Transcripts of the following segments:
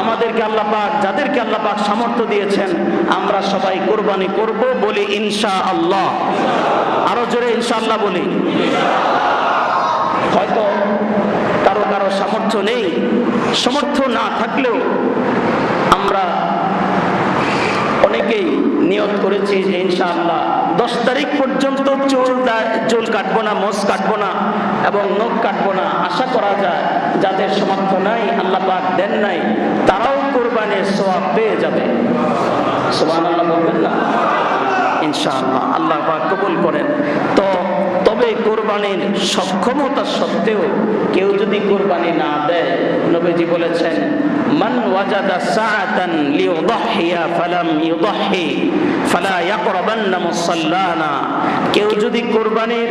আমাদেরকে আল্লাহ পাক, যাদেরকে আল্লাহ পাক সামর্থ্য দিয়েছেন, আমরা সবাই কোরবানি করব বলি ইনশা আল্লাহ আরও জোরে ইনশাআল্লাহ বলি। হয়তো কারও কারও সামর্থ্য নেই। সামর্থ্য না থাকলেও আমরা অনেকেই নিয়ত করেছি যে ইনশাআল্লাহ দশ তারিখ পর্যন্ত চুল চুল কাটবো না, মোজ কাটবো না এবং নখ কাটবো না। আশা করা যায় যাদের সমর্থ নাই, আল্লাহ পাক দেন নাই, তারাও কোরবানের সোয়াব পেয়ে যাবে। সোয়ান আল্লাহ বলবেন না। ইনশাআল্লাহ। আল্লাহ পাক কবুল করেন। তো তবে কোরবানির সক্ষমতা সত্ত্বেও কেউ যদি কোরবানি না দেয়, নবীজি বলেছেন, মান ওয়াজাদা সাআতান লিউদাহিয়া ফালাম ইউদাহি, ফালা ইয়াকরাবান্না মুসাল্লানা। কেউ যদি কোরবানির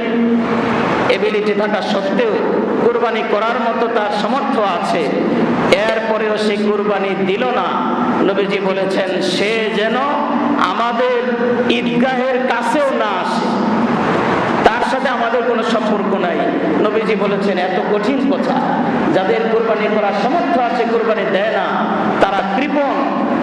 এবিলিটি থাকা সত্ত্বেও কোরবানি করার মতো তার সামর্থ্য আছে, এরপরেও সে কোরবানি দিল না। নবীজি বলেছেন, সে যেন আমাদের ঈদগাহের কাছেও না আসে। তার সাথে আমাদের কোনো সম্পর্ক নাই। নবীজি বলেছেন, এত কঠিন কথা। যাদের কোরবানি করার সামর্থ্য আছে, কোরবানি দেয় না। তারা কৃপণ,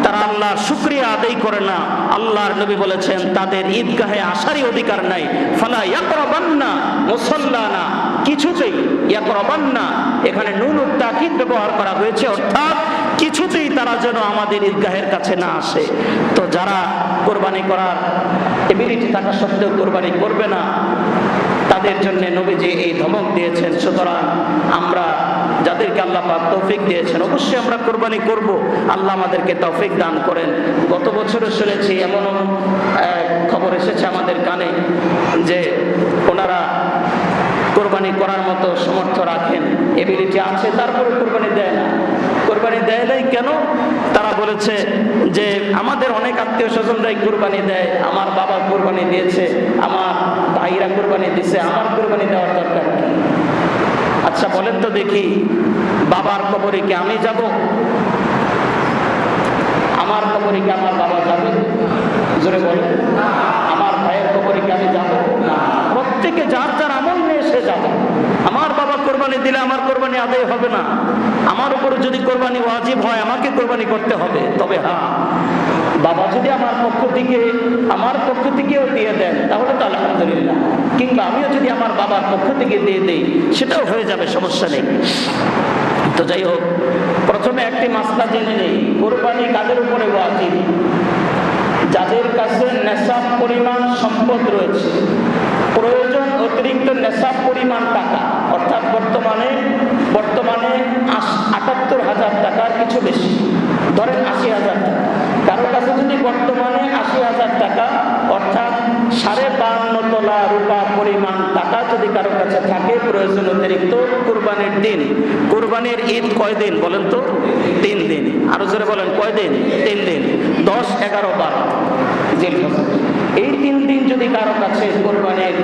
তারা আল্লাহর শুক্রিয়া আদায় করে না। আল্লাহর নবী বলেছেন, তাদের ঈদগাহে আসারই অধিকার নাই। ফালা ইয়াকরাবান্না মুসাল্লানা। কিছুতেই ইয়াকরাবান্না, এখানে নুন তাকিদ ব্যবহার করা হয়েছে, অর্থাৎ কিছুতেই তারা যেন আমাদের ঈদগাহের কাছে না আসে। তো যারা কোরবানি করার এবিলিটি থাকা সত্ত্বেও কোরবানি করবে না, তাদের জন্য নবীজি এই ধমক দিয়েছেন। সুতরাং আমরা যাদেরকে আল্লাহ পাক তৌফিক দিয়েছেন, অবশ্যই আমরা কোরবানি করব। আল্লাহ আমাদেরকে তৌফিক দান করেন। গত বছরও শুনেছি এমন খবর এসেছে আমাদের কানে যে ওনারা কোরবানি করার মতো সমর্থ রাখেন এবিলিটি আছে, তারপরে কোরবানি দেয় না। দেয় নাই কেন? তারা বলেছে যে আমাদের অনেক আত্মীয় স্বজনরাই কোরবানি দেয়, আমার বাবা কোরবানি দিয়েছে, আমার ভাইরা কোরবানি দিছে, আমার কোরবানি দেওয়ার দরকার কি? আচ্ছা বলেন তো দেখি, বাবার কবরে কি আমি যাব? আমার কবরে কি আমার বাবা যাবে? জোরে বলেন। আমার ভাইয়ের কবরে কি আমি যাব? প্রত্যেকে যার যার আমল নিয়ে সে যাবে। কোরবানি দিলে আমার কোরবানি আদায় হবে না। আমার উপরে যদি কোরবানি ওয়াজিব হয়, আমাকে কোরবানি করতে হবে। তবে হ্যাঁ বাবা যদি আমার পক্ষ থেকে, আমার পক্ষ থেকেও দিয়ে দেন, তাহলে তো আলহামদুলিল্লাহ। কিংবা আমিও যদি আমার বাবার পক্ষ থেকে দিয়ে দেই, সেটাও হয়ে যাবে, সমস্যা নেই। তো যাই হোক, প্রথমে একটি মাসলা জেনে নেই, কোরবানি কাদের উপরে ওয়াজিব? যাদের কাছে নেশাব পরিমাণ সম্পদ রয়েছে, প্রয়োজন অতিরিক্ত নেশাব পরিমাণ টাকা। অর্থাৎ বর্তমানে বর্তমানে আটাত্তর হাজার টাকার কিছু বেশি। ধরেন আশি হাজার টাকা। কারও কাছে যদি বর্তমানে আশি হাজার টাকা অর্থাৎ সাড়ে বান্ন তোলা রূপা পরিমাণ টাকা যদি কারও কাছে থাকে প্রয়োজন অতিরিক্ত কোরবানির দিন। কোরবানির ঈদ কয় দিন বলেন তো? তিন দিন। আরও জোরে বলেন, কয় দিন? তিন দিন। দশ, এগারো, বারো। এই তিন দিন যদি কারও কাছে কোরবানির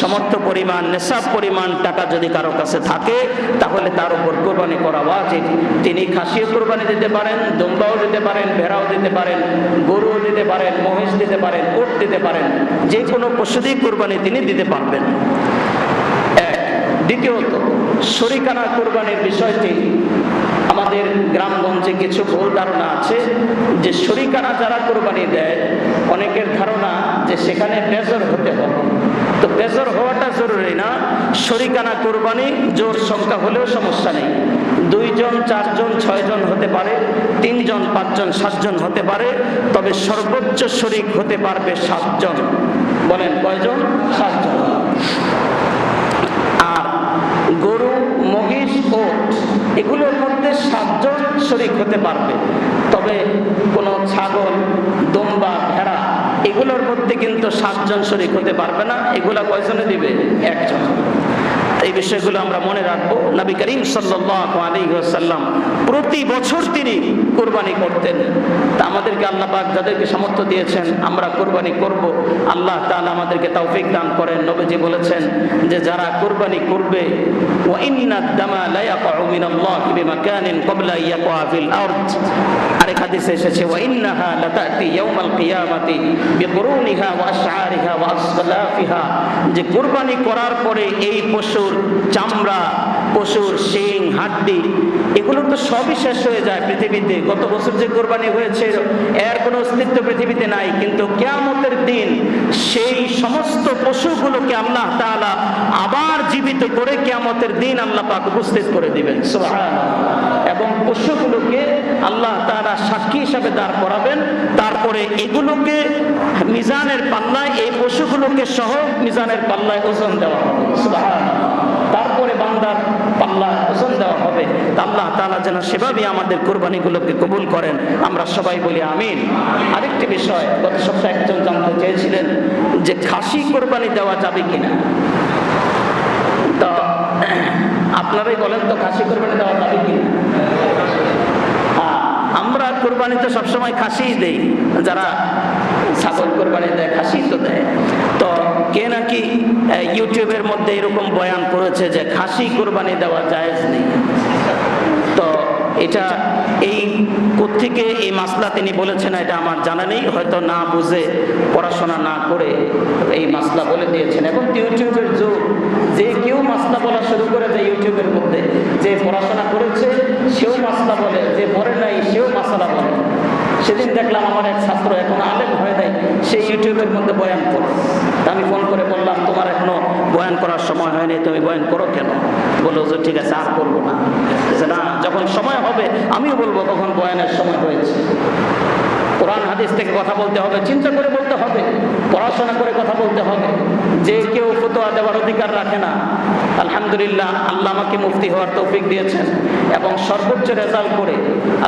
সমর্থ পরিমাণ, নেশাব পরিমাণ টাকা যদি কারও কাছে থাকে, তাহলে তার উপর কোরবানি করা উচিত তিনি খাসিও কোরবানি দিতে পারেন, দুম্বাও দিতে পারেন, ভেড়াও দিতে পারেন, গরুও দিতে পারেন, মহিষ দিতে পারেন, উট দিতে পারেন যে কোনো পশু দিয়ে কোরবানি তিনি দিতে পারবেন। দ্বিতীয়ত, শরিকানা কোরবানির বিষয়টি আমাদের গ্রামগঞ্জে কিছু ভুল ধারণা আছে যে শরিকানা যারা কোরবানি দেয়, অনেকের ধারণা যে সেখানে বেজর হতে হবে। তো বেজর হওয়াটা জরুরি না, শরিকানা কোরবানি, জোর সংখ্যা হলেও সমস্যা নেই। দুইজন, চারজন, ছয়জন হতে পারে, তিনজন, পাঁচজন, সাতজন হতে পারে, তবে সর্বোচ্চ শরিক হতে পারবে সাতজন। বলেন, কয়জন? সাতজন। গরু, মহিষ, ওট, এগুলোর মধ্যে সাতজন শরিক হতে পারবে। তবে কোনো ছাগল, দম্বা, ভেড়া, এগুলোর মধ্যে কিন্তু সাতজন শরিক হতে পারবে না। এগুলা কয়জনে দিবে? একজন। এই বিষয়গুলো আমরা মনে রাখব। নবী করিম ওয়াসাল্লাম প্রতি বছর তিনি কোরবানি করতেন। আমাদেরকে আল্লাহ পাক যাদেরকে সামর্থ্য দিয়েছেন, আমরা কোরবানি করব। আল্লাহ তাআলা আমাদেরকে তৌফিক দান করেন। নবীজি বলেছেন যে, যারা কোরবানি করবে দামা লা ইয়াকাউ বিমাকানিন ক্বাবলা ফিল আরদ। আরেক হাদিসে এসেছে ইন্নাহা ইয়াউমাল কিয়ামাতি ওয়া ওয়া যে কোরবানি করার পরে এই পশুর চামড়া পশুর শিং, হাড্ডি, এগুলো তো সবই শেষ হয়ে যায় পৃথিবীতে। গত বছর যে কোরবানি হয়েছে, এর কোনো অস্তিত্ব পৃথিবীতে নাই। কিন্তু কেয়ামতের দিন সেই সমস্ত পশুগুলোকে আল্লাহ তাআলা আবার জীবিত করে কেয়ামতের দিন আল্লাহ পাক উপস্থিত করে দিবেন। এবং পশুগুলোকে আল্লাহ তারা সাক্ষী হিসাবে দাঁড় করাবেন। তারপরে এগুলোকে মিজানের পাল্লায়, এই পশুগুলোকে সহ মিজানের পাল্লায় ওজন দেওয়া হবে। তারপরে বান্দার পাল্লায় ওজন দেওয়া হবে। আল্লাহ তাআলা যেন সেভাবে আমাদের কোরবানিগুলোকে কবুল করেন। আমরা সবাই বলি আমিন। আরেকটি বিষয়, গত সপ্তাহে একজন জানতে চেয়েছিলেন যে খাসি কোরবানি দেওয়া যাবে কিনা। তো আপনারাই বলেন তো খাসি কোরবানি দেওয়া যাবে কিনা। আমরা কোরবানিতে সবসময় খাসিই দেই। যারা ছাগল কোরবানি দেয় খাসি তো দেয়। তো কে নাকি ইউটিউবের মধ্যে এরকম বয়ান করেছে যে খাসি কোরবানি দেওয়া জায়েজ নেই। তো এটা এই কোত্থেকে এই মাসলা তিনি বলেছেন, এটা আমার জানা নেই, হয়তো না বুঝে পড়াশোনা না করে এই মাসলা বলে দিয়েছেন। এখন ইউটিউবের যুগ, যে কেউ মাসলা বলা শুরু করে দেয় ইউটিউবের মধ্যে, যে পড়াশোনা করেছে, সেও মাসলা বলে, যে পড়ে নাই, সেও মাসালা বলে। সেদিন দেখলাম আমার এক ছাত্র এখন আলেম হয়ে দেয় সেই ইউটিউবের মধ্যে বয়ান করো। আমি ফোন করে বললাম, তোমার এখনও বয়ান করার সময় হয়নি, তুমি বয়ান করো কেন? বলল যে ঠিক আছে, আর করব না। না, যখন সময় হবে, আমিও বলব তখন বয়ানের সময় হয়েছে। কোরআন হাদিস থেকে কথা বলতে হবে, চিন্তা করে বলতে হবে, পড়াশোনা করে কথা বলতে হবে। যে কেউ ফতোয়া দেওয়ার অধিকার রাখে না, আলহামদুলিল্লাহ, আল্লাহ আমাকে মুফতি হওয়ার তৌফিক দিয়েছেন এবং সর্বোচ্চ রেজাল্ট করে,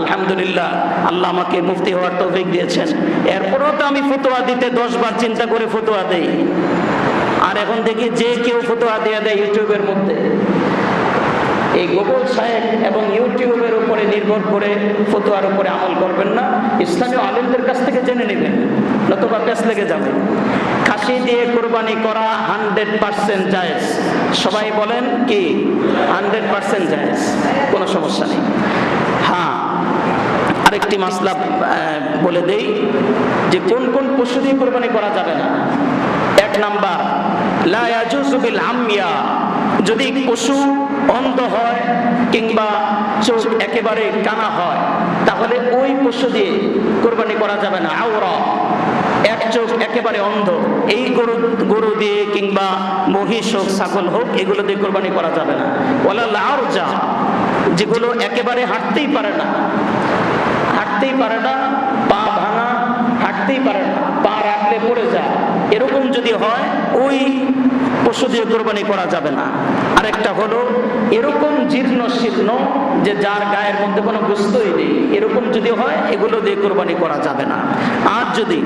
আলহামদুলিল্লাহ, আল্লাহ আমাকে মুফতি হওয়ার তৌফিক দিয়েছেন। এরপরেও তো আমি ফতোয়া দিতে দশ বার চিন্তা করে ফতোয়া দেই। আর এখন দেখি যে কেউ ফতোয়া দিয়ে দেয় ইউটিউবের মধ্যে। এই গোবল সাহেব এবং ইউটিউবের উপরে নির্ভর করে ফতোয়ার উপরে আমল করবেন না। ইসলামী আলেমদের কাছ থেকে জেনে নেবেন, নতুবা প্যাস লেগে যাবে। খাসি দিয়ে কোরবানি করা হান্ড্রেড পার্সেন্ট জায়েজ। সবাই বলেন কি? হান্ড্রেড পার্সেন্ট জায়েজ। কোনো সমস্যা নেই। হ্যাঁ আরেকটি মাসলা বলে দেই যে কোন কোন পশু দিয়ে কোরবানি করা যাবে না। এক নাম্বার, লা যদি পশু অন্ধ হয় কিংবা চোখ একেবারে কানা হয়, তাহলে ওই পশু দিয়ে কোরবানি করা যাবে না। আওরা। এক চোখ একেবারে অন্ধ। এই গরু গরু দিয়ে কিংবা মহিষ হোক, ছাগল হোক, এগুলো দিয়ে কোরবানি করা যাবে না। ওলা লাউর যা যেগুলো একেবারে হাঁটতেই পারে না। হাঁটতেই পারে না, পা ভাঙা, হাঁটতেই পারে না। পা এরকম যদি হয়, ওই পশু দিয়ে কোরবানি করা যাবে না। আরেকটা হলো, এরকম জীর্ণ শীর্ণ যে যার গায়ের মধ্যে কোনো গুস্তই নেই, এরকম যদি হয়, এগুলো দিয়ে কোরবানি করা যাবে না। আর যদি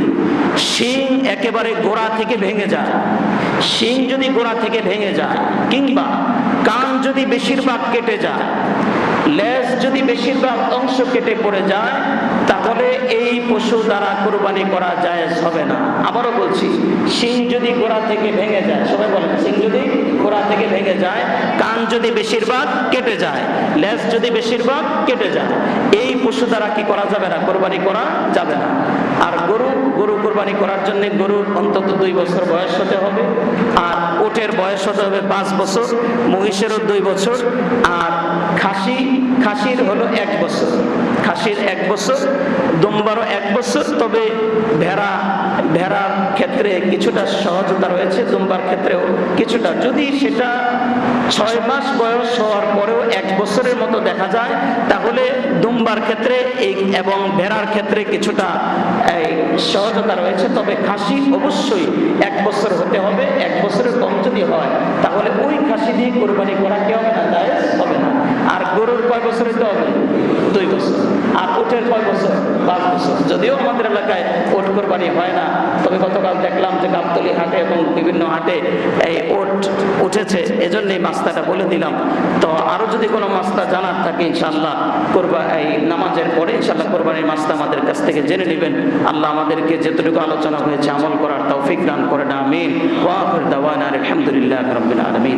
শিং একেবারে গোড়া থেকে ভেঙে যায়, শিং যদি গোড়া থেকে ভেঙে যায়, কিংবা কান যদি বেশিরভাগ কেটে যায় লেজ যদি বেশিরভাগ অংশ কেটে পড়ে যায়, তাহলে এই পশু দ্বারা কোরবানি করা জায়েজ হবে না। আবারও বলছি, শিং যদি গোড়া থেকে ভেঙে যায়, সবাই বলেন, শিং যদি গোড়া থেকে ভেঙে যায়, কান যদি বেশিরভাগ কেটে যায়, লেজ যদি বেশিরভাগ কেটে যায়, এই পশু দ্বারা কি করা যাবে না, কোরবানি করা যাবে না। আর গরু গরু কোরবানি করার জন্য গরুর অন্তত দুই বছর বয়স হতে হবে, আর ওটের বয়স হতে হবে পাঁচ বছর, মহিষেরও দুই বছর, আর খাসি, খাসির হলো এক বছর। খাসির এক বছর, দুম্বারও এক বছর, তবে ভেড়া, ভেড়ার ক্ষেত্রে কিছুটা সহজতা রয়েছে, দুম্বার ক্ষেত্রেও কিছুটা। যদি সেটা ছয় মাস বয়স হওয়ার পরেও এক বছরের মতো দেখা যায়, তাহলে দুম্বার ক্ষেত্রে এই এবং ভেড়ার ক্ষেত্রে কিছুটা সহজতা রয়েছে। তবে খাসি অবশ্যই এক বছর হতে হবে, এক বছরের কম যদি হয়, তাহলে ওই খাসি দিয়ে কোরবানি করা কি হবে না? হবে না। আর গরুর কয় বছর হতে হবে? দুই বছর। আর উটের কয় বছর? পাঁচ বছর। যদিও আমাদের এলাকায় ওট কোরবানি হয় না, তবে গতকাল দেখলাম যে গাবতলি হাটে এবং বিভিন্ন হাটে এই ওট উঠেছে এজন্য এই মাস্তাটা বলে দিলাম। তো আরও যদি কোনো মাস্তা জানার থাকে ইনশাল্লাহ কোরবা এই নামাজের পরে ইনশাল্লাহ কোরবানির মাস্তা আমাদের কাছ থেকে জেনে নেবেন। আল্লাহ আমাদেরকে যেটুকু আলোচনা হয়েছে, আমল করার তৌফিক দান আমিন। ওয়া আখির দাওয়ানা আলহামদুলিল্লাহ রাব্বিল আলামিন।